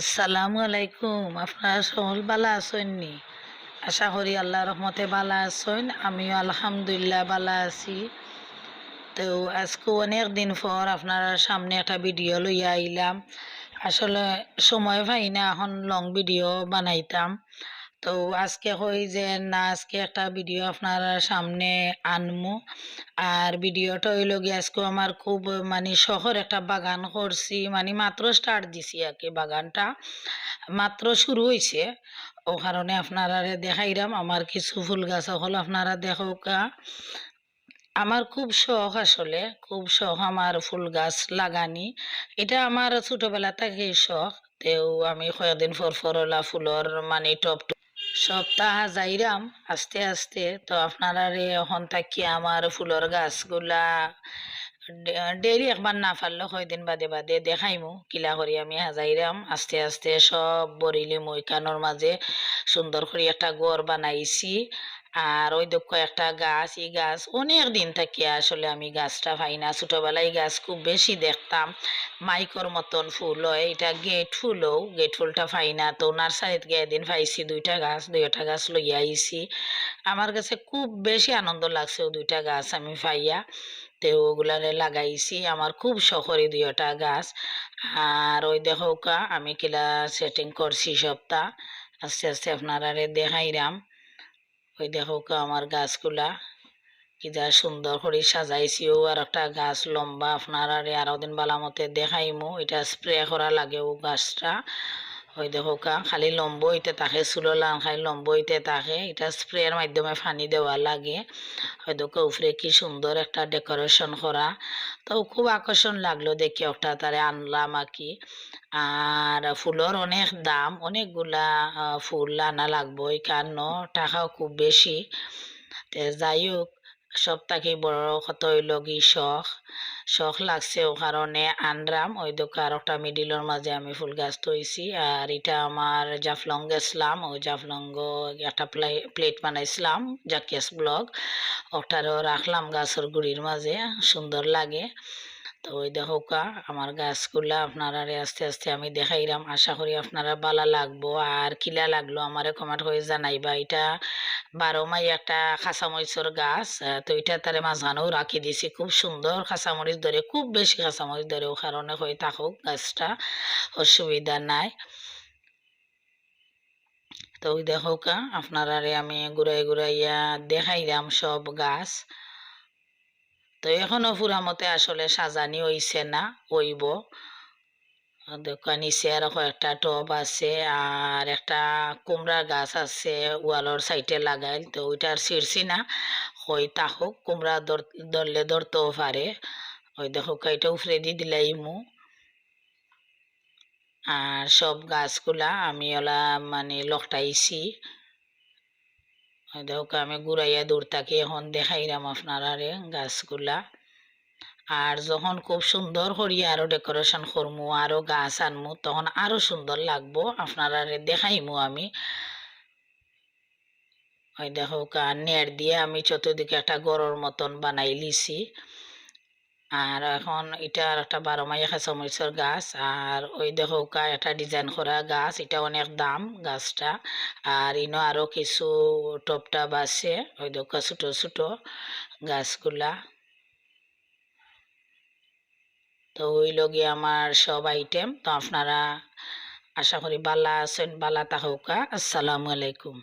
আসসালামু আলাইকুম। আপনারা সকল বালা আছেননি আশা করি আল্লাহ রহমতে বালা আসেন আমিও আলহামদুলিল্লাহ বালা আছি। তো আজকে অনেক দিন পর আপনারা সামনে একটা ভিডিও লইয়া আইলাম। আসলে সময় পাই না, এখন লং ভিডিও বানাইতাম। তো আজকে কই যে না, আজকে একটা ভিডিও আপনারা সামনে আনমু। আর ভিডিওটা হইল গিয়ে আজকে আমার খুব মানে শহর একটা বাগান করছি মানে মাত্র স্টার্ট দিছি আর কি বাগানটা। মাত্র শুরু হয়েছে ও কারণে আপনারা দেখাইলাম আমার কিছু ফুল গাছ হল আপনারা দেখোকা আমার খুব শখ আসলে, খুব শখ আমার ফুল গাছ লাগানি। এটা আমার ছোটবেলা থেকেই শখ। তেও আমি কয়েকদিন পর ফুলর মানে টপ সপ্তাহ যাইরাম আস্তে আস্তে, তো আপনারা এখন থাকি আমার ফুলর গাছগুলা ডেইলি একবার না ফারলো কয়দিন বাদে বাদে দেখাইমু, কিলা করি আমি হাজাইরাম আস্তে আস্তে সব বরিলি মই কানোর মাঝে সুন্দর করে একটা গড় বানাইছি। আর ওই দক্ষ একটা গাছ, এই গাছ অনেক দিন থেকে আসলে আমি গাছটা পাই না। ছোটবেলায় গাছ খুব বেশি দেখতাম। মাইকর মতন ফুল হয়, এটা গেট ফুলও, গেট ফুলটা পাই না। তো নার্সারিত গিয়ে দিন পাইছি দুইটা গাছ দুইটা গাছ লইয়া আইছি। আমার কাছে খুব বেশি আনন্দ লাগছে ও দুইটা গাছ আমি পাইয়া। তো ওগুলারে লাগাইছি, আমার খুব শখরি দুইটা গাছ। আর ওই দেখোকা আমি কিলা সেটিং করছি সপ্তাহ। আস্তে আস্তে আপনারা দেখাইরাম। ওই দেখো কা আমার গাছগুলা, কি যা সুন্দর করে সাজাইছিও আর একটা গাছ লম্বা, আপনার আর আরও দিন বালামতে দেখাইমু, এটা স্প্রে করা লাগে ও গাছটা। ওই দেখো কা খালি লম্ব হইতে থাকে চুলো লান খাই লম্ব হইতে থাকে এটা স্প্রের মাধ্যমে পানি দেওয়া লাগে। দেখো উপরে কি সুন্দর একটা ডেকোরেশন করা তো খুব আকর্ষণ লাগল দেখি একটা তারে আনলাম আর কি আর ফুলের অনেক দাম, অনেকগুলা ফুল আনা লাগবো এই কারণ টাকাও খুব বেশি যাই হোক সব থেকে বড় কত হইল গি শখ শখ লাগছে ও কারণে আনরাম ওই দোকান একটা মিডিলের মাঝে আমি ফুল গাছ তৈছি আর এটা আমার জাফলং গেছিলাম ওই জাফলঙ্গ একটা প্লেট বানাইছিলাম জাকিয়াস ব্লগ ওটারও রাখলাম গাছের গুড়ির মাঝে সুন্দর লাগে। তো ওই দেখো কা আমার গাছগুলা আপনারা আস্তে আস্তে আমি দেখাইলাম আশা করি আপনারা বালা লাগবো আর কিলা লাগল আমারে কমেন্ট করে জানাইবা। এটা বারো মাই একটা খাঁচামরিচর গাছ তো এটা তারে মাঝখানেও রাখি দিছি। খুব সুন্দর খাসামরিচ ধরে, খুব বেশি খাঁচামরিচ ধরে ও কারণে হয়ে থাকুক গাছটা, অসুবিধা নাই। তো ওই আপনারা আমি ঘুরাই ঘুরাইয়া দেখাইলাম সব গাছ। তো এখনও পুরা মতে আসলে সাজানি হইছে না, হইব। নিচে আর কয়েকটা টব আছে আর একটা কুমড়ার গাছ আছে ওয়ালর সাইডে লাগাইল, তো ওইটার ছিঁড়ছি না। হই তাহক কুমড়া ধরলে ধরতেও পারে। ওই দেখো এটা উফরে দিয়ে দিলাই মু আর সব গাছগুলা আমি ওলা মানে লকটাইছি। দেখো আমি ঘুরাইয়া দূর থাকি, এখন দেখাইলাম আপনারা গাছগুলা। আর যখন খুব সুন্দর করি আরও ডেকোরেশন করমু, আরও গাছ আনমু, তখন আরও সুন্দর লাগবো। আপনারা দেখাইমু আমি। ওই দেখো নেট দিয়ে আমি চতুর্দিকে একটা গরর মতন বানাই লিছি। আর এখন এটা একটা বারো মাইয়া খাঁচামরিচের গাছ। আর ওই দেখো একটা ডিজাইন করা গাছ, এটা অনেক দাম গাছটা। আর ইনো আরও কিছু টপটাপ আছে, ওই দেখো, ছোট ছোট গাছগুলা। তো ওই লগে আমার সব আইটেম তো আপনারা আশা করি বালা আছেন বালা তাহকা আসসালামু আলাইকুম।